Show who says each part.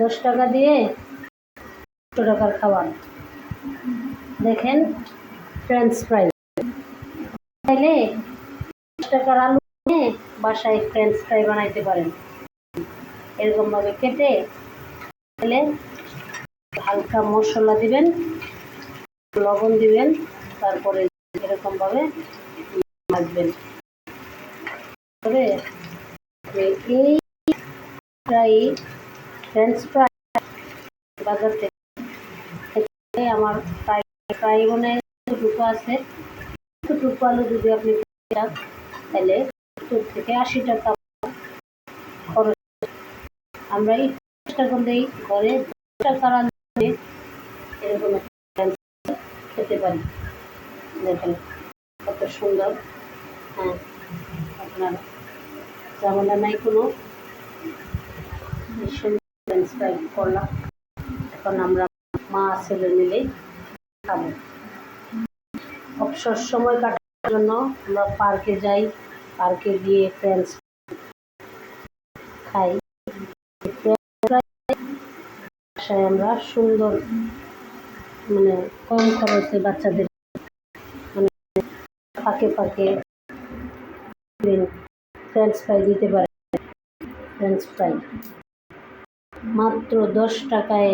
Speaker 1: দশ টাকা দিয়ে একশো টাকার খাবার। দেখেন ফ্রেঞ্চ ফ্রাই চাইলে দশ টাকার আলু নিয়ে বাসায় ফ্রেঞ্চ ফ্রাই বানাইতে পারেন। এরকমভাবে কেটে তাহলে হালকা মশলা দিবেন, লবণ দিবেন, তারপরে এরকমভাবে ভাজবেন তবে এই ফ্রাই ফ্রেঞ্চ ফ্রাই বাজার থেকে আমার ফ্রাই ফ্রাই মনে দুটো আছে দুটো আলু যদি আপনি তাহলে সত্তর থেকে আশি টাকা খরচ আমরা এই চেষ্টা করলেই ঘরে টাকার আলু এরকম খেতে পারি দেখেন কত সুন্দর হ্যাঁ আপনার ঝামেলা নাই কোনো করলাম। এখন আমরা মা ছেলে মিলে খাব। অবসর সময় কাটানোর জন্য আমরা পার্কে যাই। পার্কে গিয়ে ফ্রেন্ডস খাই। আমরা সুন্দর মানে কম খরচে বাচ্চাদের মানে ফাঁকে ফাঁকে ফ্রেঞ্চ ফ্রাই দিতে পারে। ফ্রেঞ্চ ফ্রাই মাত্র দশ টাকায়